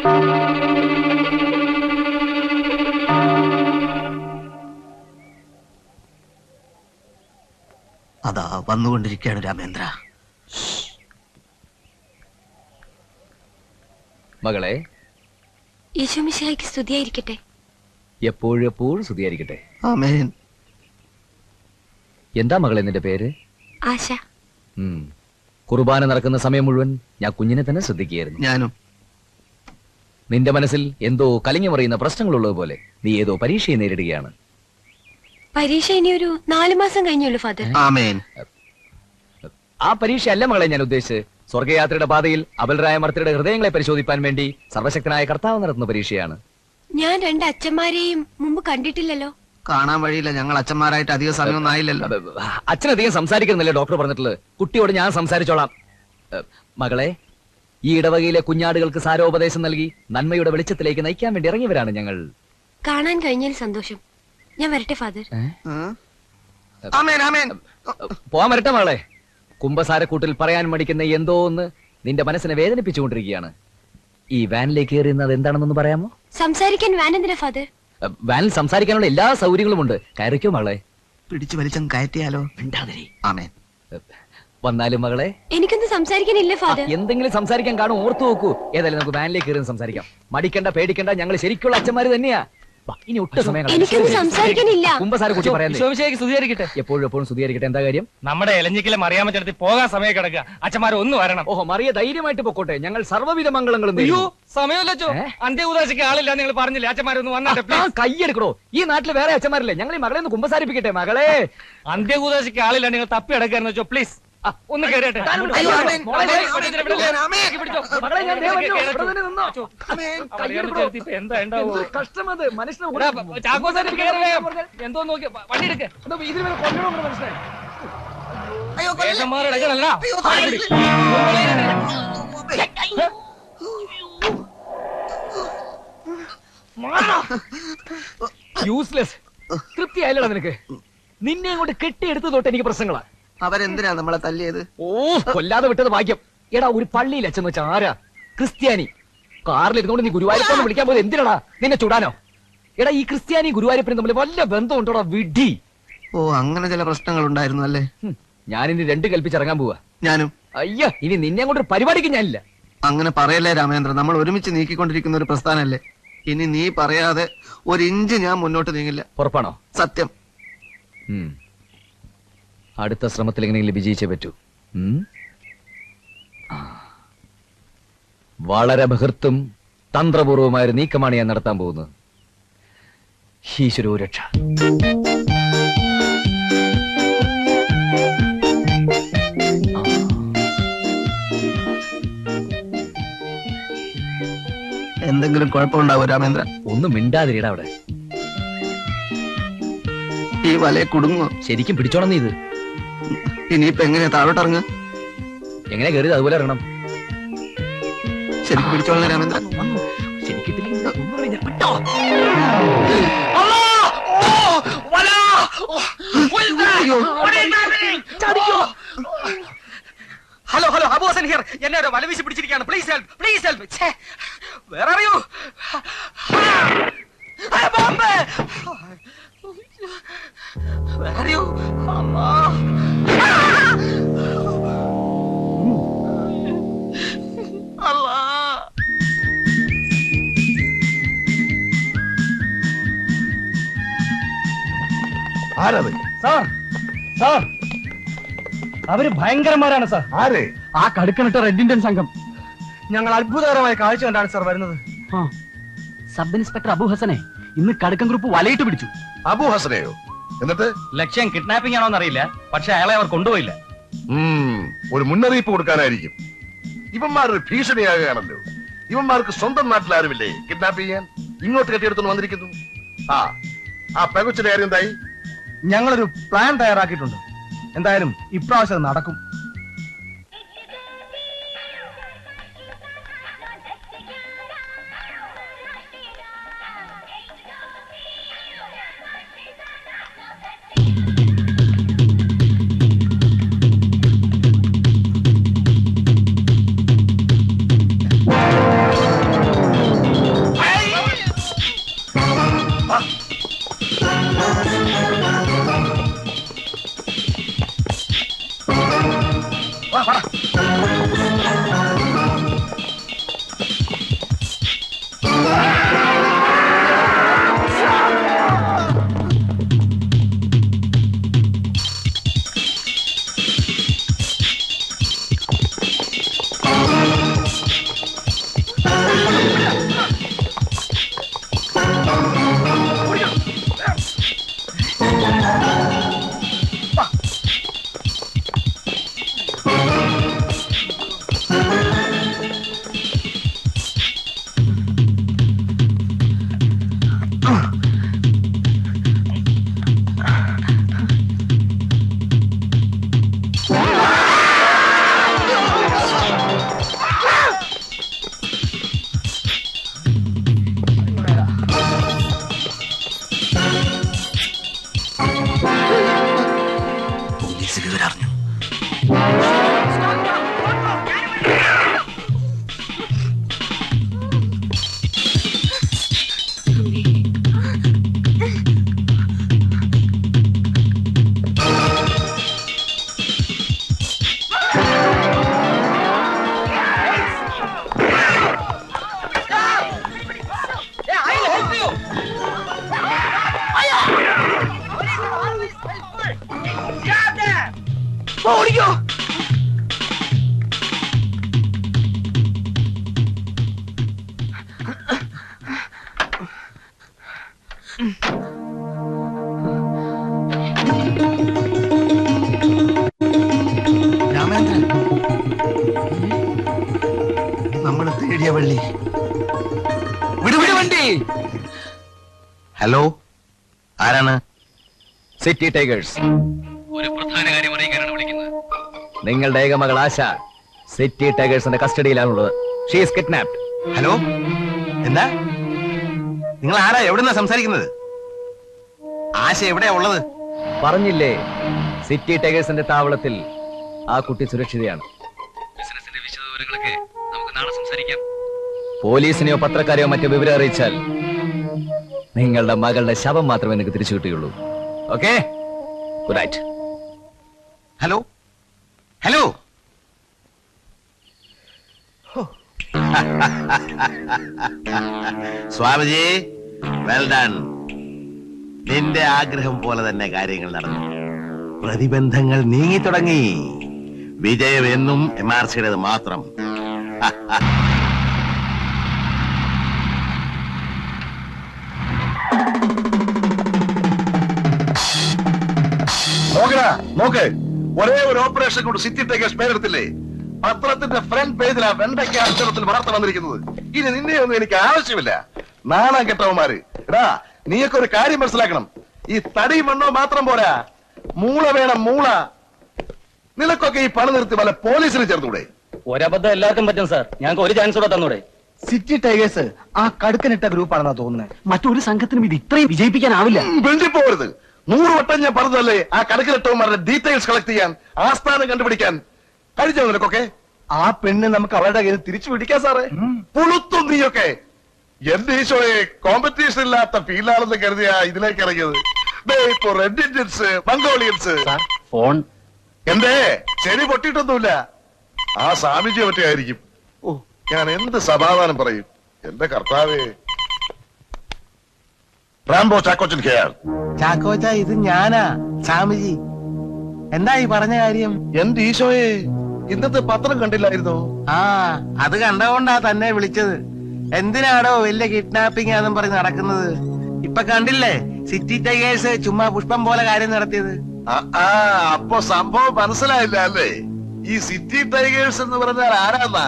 അതാ വന്നുകൊണ്ടിരിക്കുകയാണ് രാമേന്ദ്ര. മകളെ യേശുമിശിഹായ്ക്ക് സ്തുതിയായിരിക്കട്ടെ. എപ്പോഴും എപ്പോഴും സ്തുതിയായിരിക്കട്ടെ. ആമേൻ. എന്താ മകളെ നിന്റെ പേര്? ആശ. ഉം. കുർബാന നടക്കുന്ന സമയം മുഴുവൻ ഞാൻ കുഞ്ഞിനെ തന്നെ ശ്രദ്ധിക്കുകയായിരുന്നു. ഞാനും. നിന്റെ മനസ്സിൽ എന്തോ കലിങ്ങി മറിയുന്ന പ്രശ്നങ്ങളുള്ളത് പോലെ നീ ഏതോ പരീക്ഷയെ നേരിടുകയാണ്. പരീക്ഷ ഇനി ഒരു നാലു മാസം കഴിഞ്ഞുള്ളൂ ഫാദർ. ആമേൻ. ആ പരീക്ഷ അല്ല മകളെ ഞാൻ ഉദ്ദേശിച്ച് സ്വർഗയാത്രയുടെ പാതയിൽ അബൽരായ മർത്തയുടെ ഹൃദയങ്ങളെ പരിശോധിപ്പാൻ വേണ്ടി സർവശക്തനായ കർത്താവ് നടത്തുന്ന പരീക്ഷയാണ്. ഞാൻ രണ്ട് അച്ഛന്മാരെയും മുമ്പ് കണ്ടിട്ടില്ലല്ലോ. കാണാൻ വഴിയില്ല. ഞങ്ങൾ അച്ഛന്മാരായിട്ട് അധികം സമയമൊന്നും ആയില്ലല്ലോ. അച്ഛനധികം സംസാരിക്കുന്നില്ല ഡോക്ടർ പറഞ്ഞിട്ടുള്ളത്. കുട്ടിയോട് ഞാൻ സംസാരിച്ചോളാം. മകളെ ഈ ഇടവകയിലെ കുഞ്ഞാടുകൾക്ക് സാരോപദേശം നൽകി നന്മയുടെ വെളിച്ചത്തിലേക്ക് നയിക്കാൻ വേണ്ടി ഇറങ്ങിയവരാണ് ഞങ്ങൾ. കാണാൻ കഴിഞ്ഞതിൽ സന്തോഷം. ഞാൻ വരട്ടെ ഫാദർ. ആമേൻ ആമേൻ. പോവാൻ വരട്ടെ മകളെ. കുംഭസാരക്കൂട്ടിൽ പറയാൻ മടിക്കുന്ന എന്തോ ഒന്ന് നിന്റെ മനസ്സിനെ വേദനിപ്പിച്ചുകൊണ്ടിരിക്കുകയാണ്. ഈ വാനിലേക്ക് കയറിയുന്നത് എന്താണെന്നൊന്ന് പറയാമോ? സംസാരിക്കാൻ വാൻ എന്തിനാ ഫാദർ? വാനിൽ സംസാരിക്കാനുള്ള എല്ലാ സൗകര്യങ്ങളും ഉണ്ട് കയറിക്കോ മകളെ. പിടിച്ചു വലിച്ചം കയറ്റിയാലോ? മിണ്ടാതിരി. ആമേൻ. വന്നാലും മകളെ? എനിക്കൊന്നും സംസാരിക്കാനില്ല ഫാദർ എന്തെങ്കിലും സംസാരിക്കാൻ കാണും ഓർത്തു നോക്കൂ. ഏതായാലും നമുക്ക് വാനിലേക്ക് കയറി സംസാരിക്കാം. മടിക്കണ്ട പേടിക്കണ്ട ഞങ്ങൾ ശരിക്കുള്ള അച്ഛന്മാര് തന്നെയാ. വാ, ഇനി ഒട്ടും സമയം എനിക്കൊന്നും സംസാരിക്കാനില്ല. കുമ്പസാര കുട്ടി പറയാൻ ശോഭിശേഖ് സ്തുതിയായിരിക്കട്ടെ എപ്പോഴും എപ്പോഴും സ്തുതിയായിരിക്കട്ടെ എന്താ കാര്യം? നമ്മുടെ ഇലഞ്ഞിക്കിലെ മറിയാമ്മ ചേർത്തി പോകാൻ സമയം കിടക്കുക. അച്ഛന്മാരെ ഒന്ന് വരണം. ഓഹോ മറിയ ധൈര്യമായിട്ട് പൊക്കോട്ടെ. ഞങ്ങൾ സർവവിധ മംഗളങ്ങളും അയ്യോ. സമയമല്ലോ അന്ത്യ ഉദാശയ്ക്ക് ആളില്ല നിങ്ങൾ പറഞ്ഞില്ല? അച്ഛന്മാരൊന്ന് വന്നാട്ടെ കൈയെടുക്കണോ ഈ നാട്ടിൽ വേറെ അച്ഛന്മാരില്ലേ? ഞങ്ങൾ ഈ മകളെ ഒന്ന് കുമ്പസാരിപ്പിക്കട്ടെ മകളെ. അന്ത്യകൂതാശയ്ക്ക് ആളില്ല നിങ്ങൾ തപ്പി അടക്കാന്ന് വെച്ചോ പ്ലീസ് ഒന്ന് കേറട്ടെ. എന്താ ഉണ്ടാവോ കഷ്ടമത്? മനുഷ്യനെ എന്തോ നോക്കി വണ്ടി എടുക്ക്. ഇതിന് മേലെ. യൂസ്ലെസ് തൃപ്തിയായില്ലടാ നിനക്ക്. നിന്നെ അങ്ങോട്ട് കെട്ടിയെടുത്ത് തൊട്ട് എനിക്ക് പ്രശ്നങ്ങളാ. അവരെന്തിനാ നമ്മളെ തല്ലിയത്? ഓ കൊല്ലാതെ വിട്ടത് ഭാഗ്യം. എടാ ഒരു പള്ളിയിൽ അച്ഛൻ വെച്ച ആരാ? ക്രിസ്ത്യാനി. കാറിലിരുന്നോണ്ട് നീ ഗുരുവായൂരപ്പനെ വിളിക്കാൻ പോയത് എന്തിനാടാ? നിന്നെ ചുടാനോ? എടാ ഈ ക്രിസ്ത്യാനി ഗുരുവായൂരപ്പനും തമ്മിൽ വല്ല ബന്ധമുണ്ടോടാ വിഡി ഓ അങ്ങനെ ചില പ്രശ്നങ്ങൾ ഉണ്ടായിരുന്നു അല്ലേ? ഞാൻ ഞാനിനി രണ്ട് കൽപ്പിച്ചിറങ്ങാൻ പോവാ. ഞാനും. അയ്യ ഇനി നിന്നെ കൊണ്ട് ഒരു പരിപാടിക്ക് ഞാനില്ല. അങ്ങനെ പറയല്ലേ രാമേന്ദ്ര നമ്മൾ ഒരുമിച്ച് നീക്കിക്കൊണ്ടിരിക്കുന്ന ഒരു പ്രസ്ഥാനല്ലേ? ഇനി നീ പറയാതെ ഒരു ഇഞ്ച് ഞാൻ മുന്നോട്ട് നീങ്ങില്ല. ഉറപ്പാണോ? സത്യം. ഉം. അടുത്ത ശ്രമത്തിൽ എങ്ങനെയെങ്കിലും വിജയിച്ചേ പറ്റൂ. വളരെ ബഹൃത്തും തന്ത്രപൂർവമായ ഒരു നീക്കമാണ് ഞാൻ നടത്താൻ പോകുന്നത്. ഈശ്വരോ രക്ഷ. എന്തെങ്കിലും കുഴപ്പമുണ്ടാവോ രാമേന്ദ്ര ഒന്നും മിണ്ടാതിരിടാ അവിടെ. ഈ വലയെ കുടുങ്ങോ ശരിക്കും പിടിച്ചോണം നീ ഇത്. ഇനിയിപ്പോ എങ്ങനെയാ താഴോട്ടിറങ്ങ എങ്ങനെ കയറിയത്? അതുപോലെ ഇറങ്ങണം. ശരിക്കും പിടിച്ചോളാം Ramendra. Hello. Hello hello Hasan here എന്നെ ഒരു വല വീശി പിടിച്ചിരിക്കുകയാണ്. പ്ലീസ് ഹെൽപ്പ് പ്ലീസ് ഹെൽപ്പ് വേറെ അറിയൂ? ബോംബെ. വേറെ അറിയൂ? ആരത് സാർ അവർ ഭയങ്കരന്മാരാണ് സാർ. ആര്? ആ കടുക്കണിട്ട റെഡ് ഇന്ത്യൻ സംഘം. ഞങ്ങൾ അത്ഭുതകരമായ കാഴ്ച കണ്ടാണ് സാർ വരുന്നത്. സബ് ഇൻസ്പെക്ടർ അബു ഹസനെ ഇന്ന് കടുക്കൻ ഗ്രൂപ്പ് വലയിട്ട് പിടിച്ചു. അബു ഹസനെയോ എന്നിട്ട്? ലക്ഷ്യം കിഡ്നാപ്പിംഗ് ആണോ എന്നറിയില്ല പക്ഷെ അയാളെ അവർ കൊണ്ടുപോയില്ല. ഒരു മുന്നറിയിപ്പ് കൊടുക്കാനായിരിക്കും. ഇവന്മാരൊരു ഭീഷണിയാകുകയാണല്ലോ. ഇവന്മാർക്ക് സ്വന്തം നാട്ടിൽ ആരുമില്ലേ? കിഡ്നാപ്പ് ചെയ്യാൻ? ഇങ്ങോട്ട് കെട്ടിയെടുത്തു വന്നിരിക്കുന്നു. ആ ആ പെകുച്ചിന്റെ കാര്യം എന്തായി? ഞങ്ങളൊരു പ്ലാൻ തയ്യാറാക്കിയിട്ടുണ്ട്. എന്തായാലും ഇപ്രാവശ്യം നടക്കും. Stop, stop. അയ്യോ രാമേന്ദ്രൻ നമ്മൾ തേടിയ വള്ളി. വിടുവിട് വണ്ടി. ഹലോ ആരാണ്? സിറ്റി ടൈഗേഴ്സ് ഒരു പ്രധാന കാര്യം അറിയിക്കാനാണ് വിളിക്കുന്നത്. നിങ്ങളുടെ ഏകമകൾ ആശ സിറ്റി ടൈഗേഴ്സിന്റെ കസ്റ്റഡിയിലാണുള്ളത്. She's kidnapped hello? എന്താ? നിങ്ങൾ ആരാ എവിടുന്നാ സംസാരിക്കുന്നത്? ആശ എവിടെയാ ഉള്ളത്? പറഞ്ഞില്ലേ സിറ്റി ടൈഗേഴ്സിന്റെ താവളത്തിൽ ആ കുട്ടി സുരക്ഷിതയാണ്. ബിസിനസിന്റെ വിശദവിവരങ്ങളൊക്കെ നമുക്ക് നാളെ സംസാരിക്കാം. പോലീസിനെയോ പത്രക്കാരെയോ മറ്റോ വിവരം അറിയിച്ചാൽ നിങ്ങളുടെ മകളുടെ ശവം മാത്രമേ എനിക്ക് തിരിച്ചു കിട്ടുകയുള്ളൂ. Okay good night hello hello Swamiji well done നിന്റെ ആഗ്രഹം പോലെ തന്നെ കാര്യങ്ങൾ നടന്നു. പ്രതിബന്ധങ്ങൾ നീങ്ങി തുടങ്ങി. വിജയം എന്നും എം ആർ സിയുടേത് മാത്രം. നോക്കടാ നോക്ക് ഒരേ ഒരു ഓപ്പറേഷൻ കൊണ്ട് സിറ്റി ടേക്കേഴ്സ് പേരെടുത്തില്ലേ? പത്രത്തിന്റെ ഫ്രണ്ട് പേജിലാ വെണ്ടയ്ക്ക അക്ഷരത്തിൽ വാർത്ത വന്നിരിക്കുന്നത്. ഇനി നിന്നെയൊന്നും എനിക്ക് ആവശ്യമില്ല. നാണം കെട്ടവന്മാര്. എടാ നീയൊക്കെ ഒരു കാര്യം മനസ്സിലാക്കണം. ഈ തടി മണ്ണോ മാത്രം പോരാ. മൂള വേണം മൂള. നിനക്കൊക്കെ ഈ പണി നിർത്തി വല്ല പോലീസിന് ചേർന്നൂടെ ഒരബദ്ധം എല്ലാവർക്കും പറ്റും സാർ. ഞങ്ങൾക്ക് ഒരു ചാൻസ് കൂടെ തന്നൂടെ. സിറ്റി ടൈഗേഴ്സ് ആ കടുക്കനിട്ട ഗ്രൂപ്പാണെന്നാ തോന്നുന്നത് മറ്റൊരു സംഘത്തിനും ഇത് ഇത്രയും വിജയിപ്പിക്കാനാവില്ല. വെണ്ടിപ്പോരുത് നൂറ് വട്ടം ഞാൻ പറഞ്ഞതല്ലേ? ആ കണക്കിലിട്ടവന്മാരുടെ ഡീറ്റെയിൽസ് കളക്ട് ചെയ്യാൻ ആസ്ഥാനം കണ്ടുപിടിക്കാൻ. കഴിഞ്ഞോ നിനക്കൊക്കെ? ആ പെണ്ണ് നമുക്ക് അവരുടെ കയ്യിൽ തിരിച്ചു പിടിക്കാം സാറേ. പുളുത്തും നീയൊക്കെ. എന്റെ ഈശോയെ കോമ്പറ്റീഷൻ ഇല്ലാത്ത ഫീൽഡാണെന്ന് കരുതിയാ ഇതിലേക്ക് ഇറങ്ങിയത്. ഇപ്പൊ റെഡ് ഇന്ത്യൻസ് മംഗോളിയൻസ്. ഫോൺ. എന്തേ? ചെടി പൊട്ടിയിട്ടൊന്നുമില്ല. ആ സ്വാമിജിയെ പറ്റിയായിരിക്കും ഓ ഞാൻ എന്ത് സമാധാനം പറയും? എന്റെ കർത്താവേ. റാംബോ ചാക്കോച്ചൻ കെയർ ചാക്കോച്ച ഇത് ഞാനാ. സ്വാമിജി എന്താ ഈ പറഞ്ഞ കാര്യം? എന്റെ ഈശോയെ? ഇന്നത്തെ പത്രം കണ്ടില്ലായിരുന്നോ? ആ അത് കണ്ടതുകൊണ്ടാ തന്നെ വിളിച്ചത്. എന്തിനാടോ വലിയ കിഡ്നാപ്പിംഗ് ആണെന്ന് പറഞ്ഞ് നടക്കുന്നത്? ഇപ്പൊ കണ്ടില്ലേ സിറ്റി ടൈഗേഴ്സ് ചുമ്മാ പുഷ്പം പോലെ കാര്യം നടത്തിയത്? അപ്പൊ സംഭവം മനസ്സിലായില്ല അല്ലേ? ഈ സിറ്റി ടൈഗേഴ്സ് എന്ന് പറഞ്ഞാൽ ആരാന്നാ?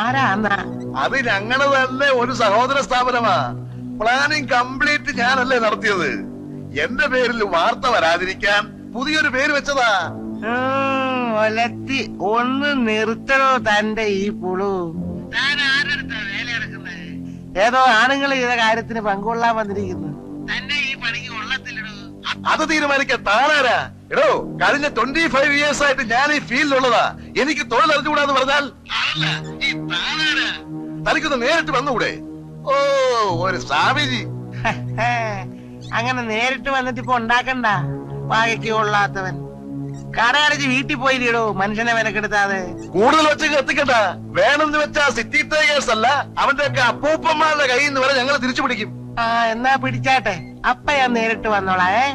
ആരാന്നാ? അത് ഞങ്ങൾ തന്നെ ഒരു സഹോദര സ്ഥാപനമാ. പ്ലാനിങ് കംപ്ലീറ്റ് ഞാനല്ലേ നടത്തിയത്. എന്റെ പേരിൽ വാർത്ത വരാതിരിക്കാൻ പുതിയൊരു പേര് വെച്ചതാ. ഒലത്തി ഒന്ന് നിർത്തണോ തന്റെ ഈ പുളു? ഏതോ ആണുങ്ങൾ ചെയ്ത കാര്യത്തിന് പങ്കുകൊള്ളാൻ വന്നിരിക്കുന്നു. തന്നെ ഈ പണിക്ക് കൊള്ളത്തില്ലടോ. അത് തീരുമാനിക്കാൻ താനാരാ? എടോ കഴിഞ്ഞ ട്വന്റി ഫൈവ് ഇയേഴ്സ് ആയിട്ട് ഞാൻ ഈ ഫീൽഡിലുള്ളതാ. എനിക്ക് തൊഴിൽ അറിഞ്ഞുകൂടാന്ന് പറഞ്ഞാൽ? തനിക്കൊന്ന് നേരിട്ട് വന്നുകൂടെ? ഓ ഒരു സ്വാമിജി. അങ്ങനെ നേരിട്ട് വന്നിട്ട് ഇപ്പൊ ഉണ്ടാക്കണ്ട. വാഴയ്ക്ക് കൊള്ളാത്തവൻ. കടയടച്ച് വീട്ടിൽ പോയി തീടോ മനുഷ്യനെ മെനക്കെടുത്താതെ. കൂടുതൽ വെച്ച് എത്തിക്കണ്ട വേണമെന്ന് വെച്ചാ സിറ്റി ടൈഗേഴ്സ് അല്ല അവന്റെ ഒക്കെ അപ്പൂപ്പന്മാരുടെ കയ്യിൽ നിന്ന് വരെ ഞങ്ങൾ തിരിച്ചു പിടിക്കും ആ എന്നാ പിടിച്ചാട്ടെ. അപ്പ ഞാൻ നേരിട്ട് വന്നോളാ ഏ?